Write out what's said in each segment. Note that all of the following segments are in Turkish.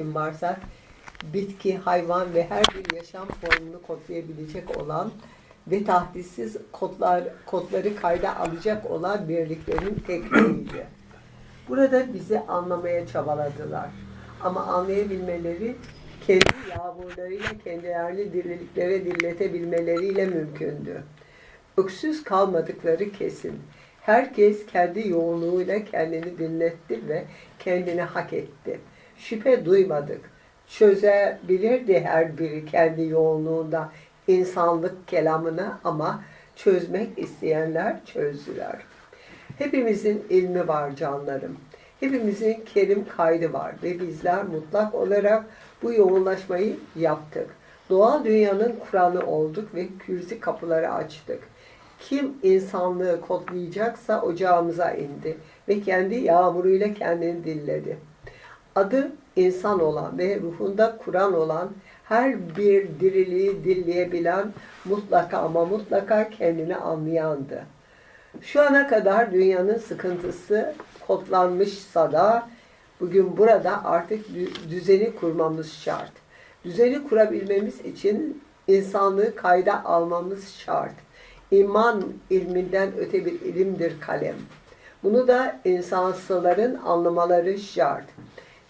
kim varsa bitki, hayvan ve her bir yaşam formunu kodlayabilecek olan ve tahdissiz kodlar, kodları kayda alacak olan birliklerin tekniğiydi. Burada bizi anlamaya çabaladılar. Ama anlayabilmeleri kendi yağmurlarıyla kendilerini diriliklere dilletebilmeleriyle mümkündü. Öksüz kalmadıkları kesin. Herkes kendi yoğunluğuyla kendini dinletti ve kendini hak etti. Şüphe duymadık. Çözebilirdi her biri kendi yoğunluğunda insanlık kelamını ama çözmek isteyenler çözdüler. Hepimizin ilmi var canlarım. Hepimizin kelim kaydı var ve bizler mutlak olarak bu yoğunlaşmayı yaptık. Doğal dünyanın Kur'an'ı olduk ve kürsi kapıları açtık. Kim insanlığı kodlayacaksa ocağımıza indi ve kendi yağmuruyla kendini dilledi. Adı insan olan ve ruhunda Kur'an olan her bir diriliği dilleyebilen mutlaka ama mutlaka kendini anlayandı. Şu ana kadar dünyanın sıkıntısı kodlanmışsa da bugün burada artık dü- düzeni kurmamız şart. Düzeni kurabilmemiz için insanlığı kayda almamız şart. İman ilminden öte bir ilimdir kalem. Bunu da insansıların anlamaları şart.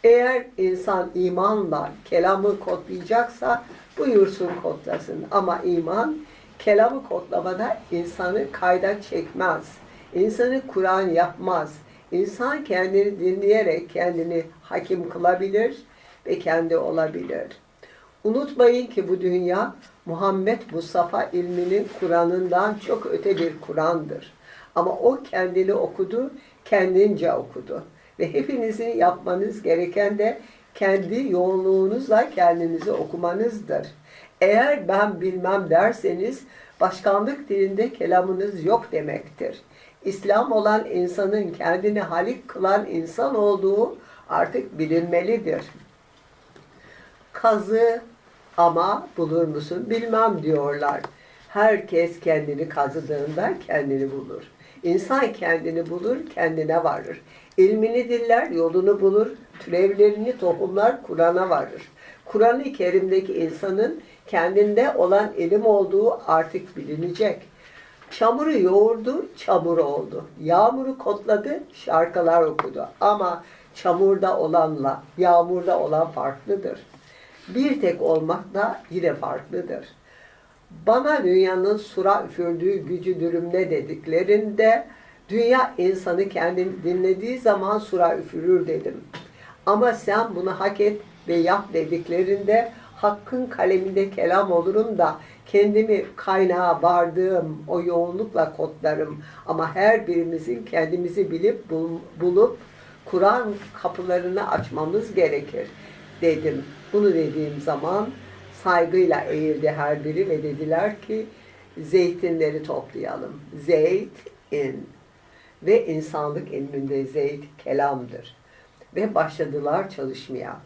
Eğer insan imanla kelamı kodlayacaksa buyursun kodlasın. Ama iman kelamı kodlamada insanı kayda çekmez. İnsanı Kur'an yapmaz. İnsan kendini dinleyerek kendini hakim kılabilir ve kendi olabilir. Unutmayın ki bu dünya Muhammed Mustafa ilminin Kur'an'ından çok öte bir Kur'an'dır. Ama o kendini okudu, kendince okudu. Ve hepinizin yapmanız gereken de kendi yoğunluğunuzla kendinizi okumanızdır. Eğer ben bilmem derseniz başkanlık dilinde kelamınız yok demektir. İslam olan insanın kendini halik kılan insan olduğu artık bilinmelidir. Kazı ama bulur musun bilmem diyorlar. Herkes kendini kazıdığında kendini bulur. İnsan kendini bulur, kendine varır. İlmini diller, yolunu bulur, türevlerini tohumlar, Kur'an'a varır. Kur'an-ı Kerim'deki insanın kendinde olan ilim olduğu artık bilinecek. Çamuru yoğurdu, çamur oldu. Yağmuru kotladı, şarkılar okudu. Ama çamurda olanla yağmurda olan farklıdır. Bir tek olmak da yine farklıdır. Bana dünyanın sura üfürdüğü gücü dürümle dediklerinde dünya insanı kendini dinlediği zaman sura üfürür dedim. Ama sen bunu hak et ve yap dediklerinde hakkın kaleminde kelam olurum da kendimi kaynağa vardığım o yoğunlukla kodlarım. Ama her birimizin kendimizi bilip bul- bulup Kur'an kapılarını açmamız gerekir dedim. Bunu dediğim zaman saygıyla eğildi her biri ve dediler ki zeytinleri toplayalım. Zeyt in ve insanlık ilminde zeyt kelamdır. Ve başladılar çalışmaya.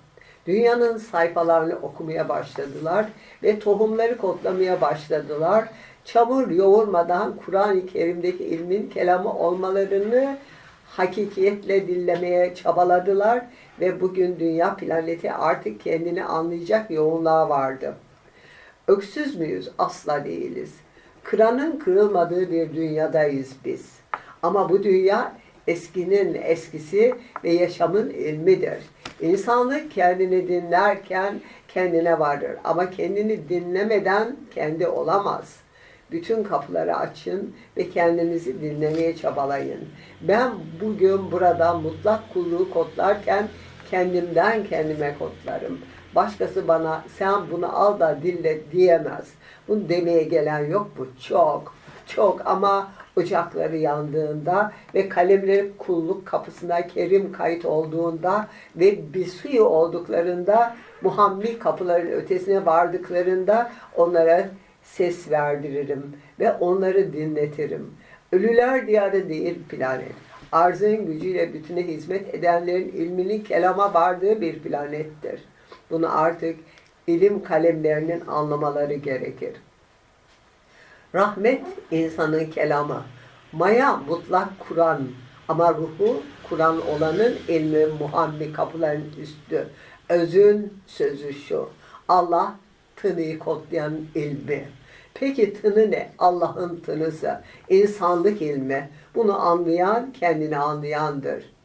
Dünyanın sayfalarını okumaya başladılar ve tohumları kodlamaya başladılar. Çamur yoğurmadan Kur'an-ı Kerim'deki ilmin kelamı olmalarını hakikiyetle dinlemeye çabaladılar ve bugün dünya planeti artık kendini anlayacak yoğunluğa vardı. Öksüz müyüz? Asla değiliz. Kıranın kırılmadığı bir dünyadayız biz. Ama bu dünya eskinin eskisi ve yaşamın ilmidir. İnsanlık kendini dinlerken kendine varır. Ama kendini dinlemeden kendi olamaz. Bütün kapıları açın ve kendinizi dinlemeye çabalayın. Ben bugün burada mutlak kulluğu kodlarken kendimden kendime kodlarım. Başkası bana sen bunu al da dille diyemez. Bunu demeye gelen yok bu çok çok ama ocakları yandığında ve kalemleri kulluk kapısına kerim kayıt olduğunda ve bir suyu olduklarında Muhammed kapıların ötesine vardıklarında onlara ses verdiririm ve onları dinletirim. Ölüler diyarı değil planet. Arzın gücüyle bütüne hizmet edenlerin ilminin kelama vardığı bir planettir. Bunu artık ilim kalemlerinin anlamaları gerekir. Rahmet insanın kelamı. Maya mutlak Kur'an ama ruhu Kur'an olanın ilmi Muhammed kapıların üstü. Özün sözü şu. Allah tınıyı kodlayan ilmi. Peki tını ne? Allah'ın tınısı. insanlık ilmi. Bunu anlayan kendini anlayandır.